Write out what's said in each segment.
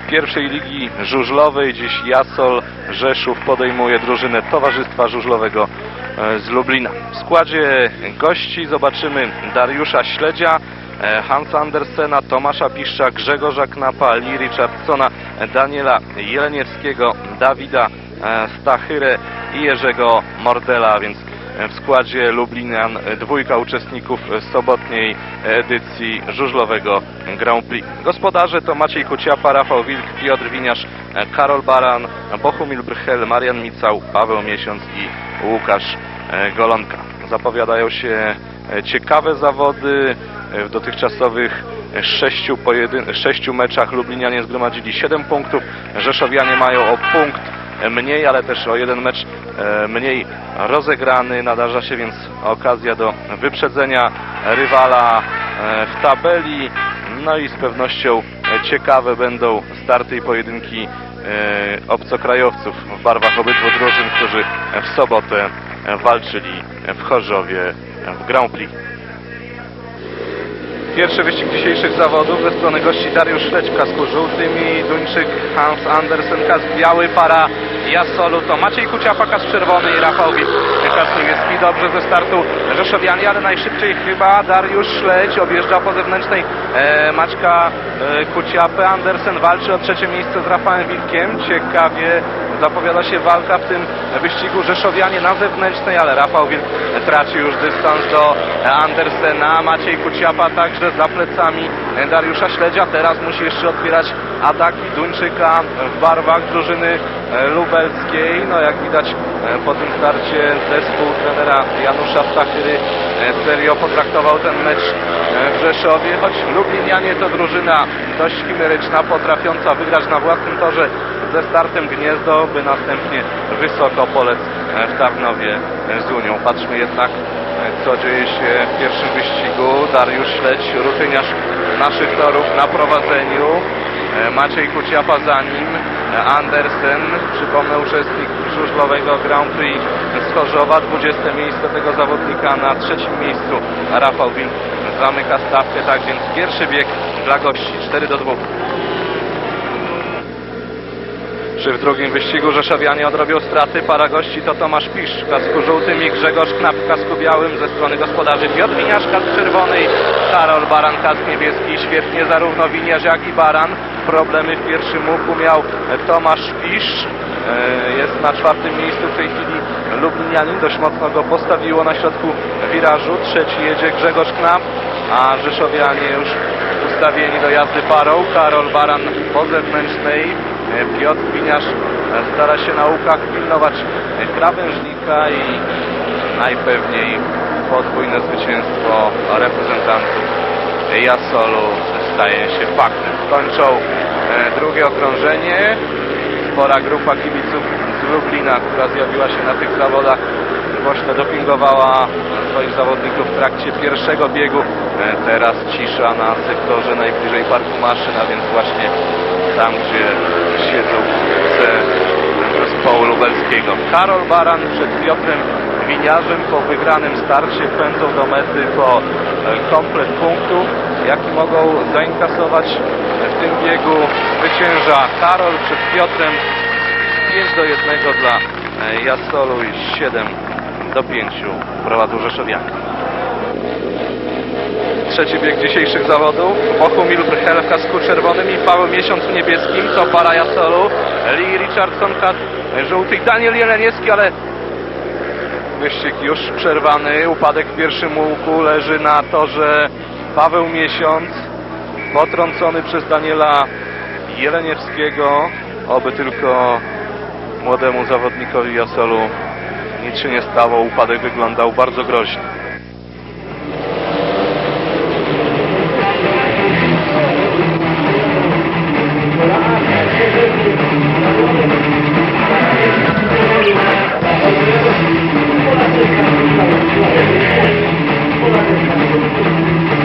pierwszej ligi żużlowej. Dziś Jasol Rzeszów podejmuje drużynę Towarzystwa Żużlowego e, z Lublina. W składzie gości zobaczymy Dariusza Śledzia, e, Hansa Andersena, Tomasza Piszcza, Grzegorza Knapa, Lee Richardsona, Daniela Jeleniewskiego, Dawida e, Stachyrę i Jerzego Mordela, więc w składzie Lublinian dwójka uczestników sobotniej edycji żużlowego Grand Prix. Gospodarze to Maciej Kuciapa, Rafał Wilk, Piotr Winiarz, Karol Baran, Bohumil Brychel, Marian Micał, Paweł Miesiąc i Łukasz Golonka. Zapowiadają się ciekawe zawody w dotychczasowych sześciu, pojedyn- sześciu meczach Lublinianie zgromadzili 7 punktów, Rzeszowianie mają o punkt mniej, ale też o jeden mecz e, mniej rozegrany. Nadarza się więc okazja do wyprzedzenia rywala e, w tabeli. No i z pewnością e, ciekawe będą starty i pojedynki e, obcokrajowców w barwach obydwu drużyn, którzy w sobotę walczyli w Chorzowie w Grand Prix. Pierwszy wyścig dzisiejszych zawodów ze strony gości Dariusz Śledź w kasku żółtym i Duńczyk Hans Andersen kask biały, para Jasolu to Maciej Kuciapa kask czerwony i Rafał kask niebieski. Dobrze ze startu Rzeszowianie, ale najszybciej chyba Dariusz Śledź objeżdża po zewnętrznej e, Maćka e, Kuciapę. Andersen walczy o trzecie miejsce z Rafałem Wilkiem. Ciekawie zapowiada się walka w tym wyścigu Rzeszowianie na zewnętrznej, ale Rafał Wilk traci już dystans do Andersena. Maciej Kuciapa także za plecami Dariusza Śledzia. Teraz musi jeszcze otwierać ataki Duńczyka w barwach drużyny lubelskiej. No jak widać e, po tym starcie zespół trenera Janusza Stachyry e, serio potraktował ten mecz e, w Rzeszowie, choć Lublinianie to drużyna dość chimeryczna, potrafiąca wygrać na własnym torze ze startem Gniezdo, by następnie wysoko polec e, w Tarnowie e, z Unią. Patrzmy jednak, e, co dzieje się w pierwszym wyścigu. Dariusz Śledź, rutyniarz naszych torów na prowadzeniu. E, Maciej Kuciapa za nim, e, Andersen, przypomnę uczestnik żużlowego Grand Prix z Chorzowa, 20 miejsce tego zawodnika, na trzecim miejscu Rafał Wilk zamyka stawkę, tak więc pierwszy bieg dla gości, 4 do 2. Czy w drugim wyścigu Rzeszowianie odrobią straty? Para gości to Tomasz Pisz w kasku żółtym i Grzegorz Knap w kasku białym ze strony gospodarzy. Piotr Winiarz kask czerwony Karol Baran kask niebieski. Świetnie zarówno Winiarz jak i Baran. Problemy w pierwszym łuku miał Tomasz Pisz. E, Jest na czwartym miejscu w tej chwili Lublinianin. Dość mocno go postawiło na środku wirażu. Trzeci jedzie Grzegorz Knap, a Rzeszowianie już ustawieni do jazdy parą. Karol Baran po zewnętrznej. Piotr Winiarz stara się na łukach pilnować krawężnika i najpewniej podwójne zwycięstwo reprezentantów Jasolu staje się faktem. Kończą e, drugie okrążenie. Spora grupa kibiców z Lublina, która zjawiła się na tych zawodach, głośno dopingowała swoich zawodników w trakcie pierwszego biegu. E, Teraz cisza na sektorze najbliżej parku maszyn, a więc właśnie tam, gdzie siedzą kibice zespołu lubelskiego. Karol Baran przed Piotrem Winiarzem po wygranym starcie pędzą do mety po e, komplet punktów, jaki mogą zainkasować w tym biegu zwycięża Karol przed Piotrem 5 do 1 dla e, Jasolu i 7 do 5 prowadzą Rzeszowianie. Trzeci bieg dzisiejszych zawodów. Bohumil Brychel w kasku czerwonym i Paweł Miesiąc w niebieskim. To para Jasolu. Lee Richardson kask żółty. Daniel Jeleniewski, ale wyścig już przerwany. Upadek w pierwszym łuku leży na torze Paweł Miesiąc. Potrącony przez Daniela Jeleniewskiego. Oby tylko młodemu zawodnikowi Jasolu nic się nie stało. Upadek wyglądał bardzo groźnie. Thank you.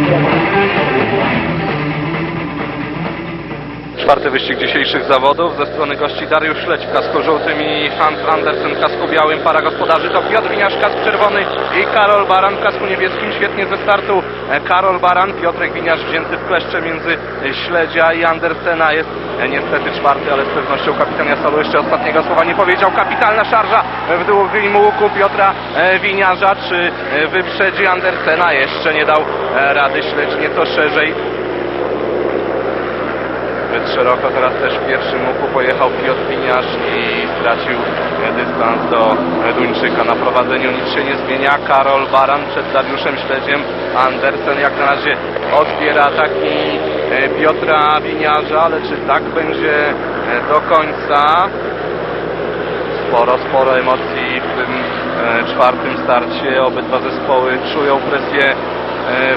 Czwarty wyścig dzisiejszych zawodów ze strony gości Dariusz Śledź w kasku żółtym i Hans Andersen w kasku białym. Para gospodarzy to Piotr Winiarz, kask czerwony i Karol Baran w kasku niebieskim. Świetnie ze startu e, Karol Baran, Piotrek Winiarz wzięty w kleszcze między Śledzia i Andersena. Jest e, niestety czwarty, ale z pewnością kapitan Jasolu jeszcze ostatniego słowa nie powiedział. Kapitalna szarża w długim łuku Piotra e, Winiarza. Czy wyprzedzi Andersena? Jeszcze nie dał rady Śledź nieco szerzej. Zbyt szeroko teraz też w pierwszym łuku pojechał Piotr Winiarz i stracił dystans do Duńczyka. Na prowadzeniu nic się nie zmienia. Karol Baran przed Dariuszem Śledziem. Andersen jak na razie odbiera ataki e, Piotra Winiarza, ale czy tak będzie e, do końca? Sporo, sporo emocji w tym e, czwartym starcie. Obydwa zespoły czują presję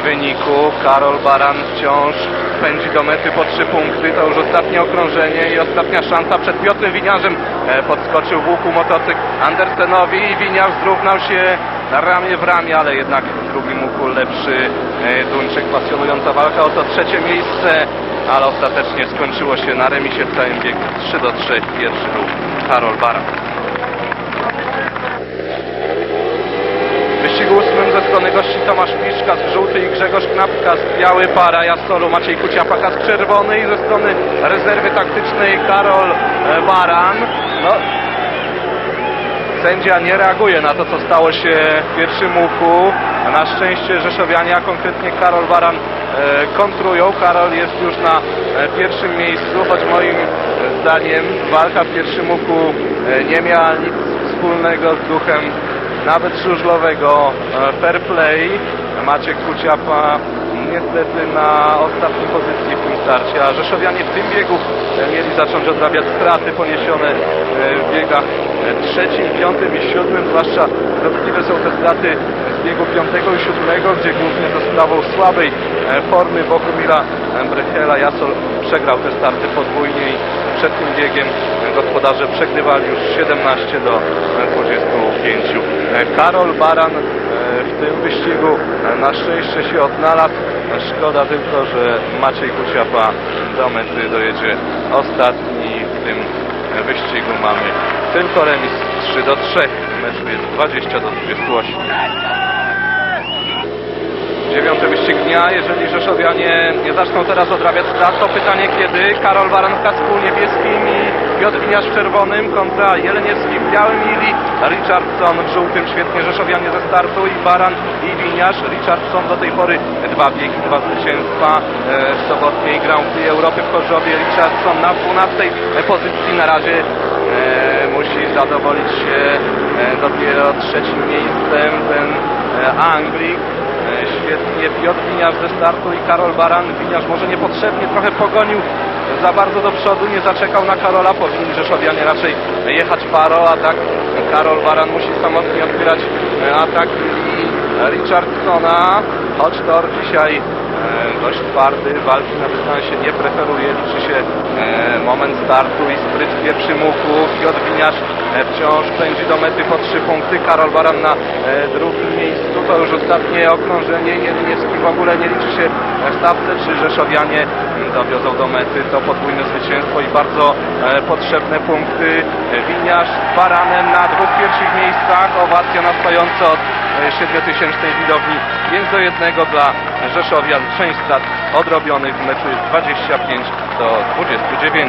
wyniku. Karol Baran wciąż pędzi do mety po trzy punkty. To już ostatnie okrążenie i ostatnia szansa przed Piotrem Winiarzem. E, podskoczył w łuku motocykl Andersenowi i Winiarz zrównał się ramię w ramię, ale jednak w drugim łuku lepszy e, Duńczyk. Pasjonująca walka o to trzecie miejsce, ale ostatecznie skończyło się na remisie w całym biegu 3 do 3. Pierwszy był Karol Baran. Wyścigu ósmym ze strony gości Tomasz Piszka z żółty i Grzegorz Knapka z biały para Jasolu Maciej Kuciapa z czerwony i ze strony rezerwy taktycznej Karol e, Baran. No, sędzia nie reaguje na to, co stało się w pierwszym łuku. Na szczęście Rzeszowianie, a konkretnie Karol Baran e, kontrują. Karol jest już na e, pierwszym miejscu, choć moim zdaniem walka w pierwszym łuku nie miała nic wspólnego z duchem nawet żużlowego e, fair play. Maciek Kuciapa niestety na ostatniej pozycji w tym starcie, a Rzeszowianie w tym biegu e, mieli zacząć odrabiać straty poniesione e, w biegach trzecim, piątym i siódmym, zwłaszcza dotkliwe są te straty z biegu piątego i siódmego, gdzie głównie za sprawą słabej formy Bohumila Brechela Jasol przegrał te starty podwójnie i przed tym biegiem gospodarze przegrywali już 17 do 25. E, Karol Baran e, w tym wyścigu na szczęście się odnalazł. Szkoda tylko, że Maciej Kuciapa do mety dojedzie ostatni. W tym wyścigu mamy tylko remis 3 do 3. Meczu jest 20 do 28. Dziewiąty wyścig dnia. Jeżeli Rzeszowianie nie zaczną teraz odrabiać strat, to pytanie kiedy? Karol Baran w kasku niebieskim i Piotr Winiarz w czerwonym kontra Jeleniewski w białym i Richardson w żółtym. Świetnie Rzeszowianie ze startu i Baran i Winiarz. Richardson do tej pory dwa biegi, dwa zwycięstwa e, w sobotniej Grand Prix Europy w Chorzowie. Richardson na 12 pozycji na razie e, musi zadowolić się e, dopiero trzecim miejscem ten Anglik. Świetnie Piotr Winiarz ze startu i Karol Baran. Winiarz może niepotrzebnie trochę pogonił za bardzo do przodu, nie zaczekał na Karola. Powinni Rzeszowianie raczej jechać paro, a tak Karol Baran musi samotnie odbierać e, atak i Richardsona. Choć tor dzisiaj e, dość twardy, walki na dystansie nie preferuje, liczy się e, moment startu i spryt w pierwszym łuku. Piotr Winiarz e, wciąż pędzi do mety po trzy punkty, Karol Baran na e, drugim miejscu, to już ostatnie okrążenie, Jeliniewski w ogóle nie liczy się w stawce, czy Rzeszowianie dowiozą do mety, to podwójne zwycięstwo i bardzo e, potrzebne punkty. E, Winiarz z Baranem na dwóch pierwszych miejscach, owacja na stojąco od e, 7000 widowni. 5 do 1 dla Rzeszowian. Część strat odrobionych w meczu jest 25 do 29.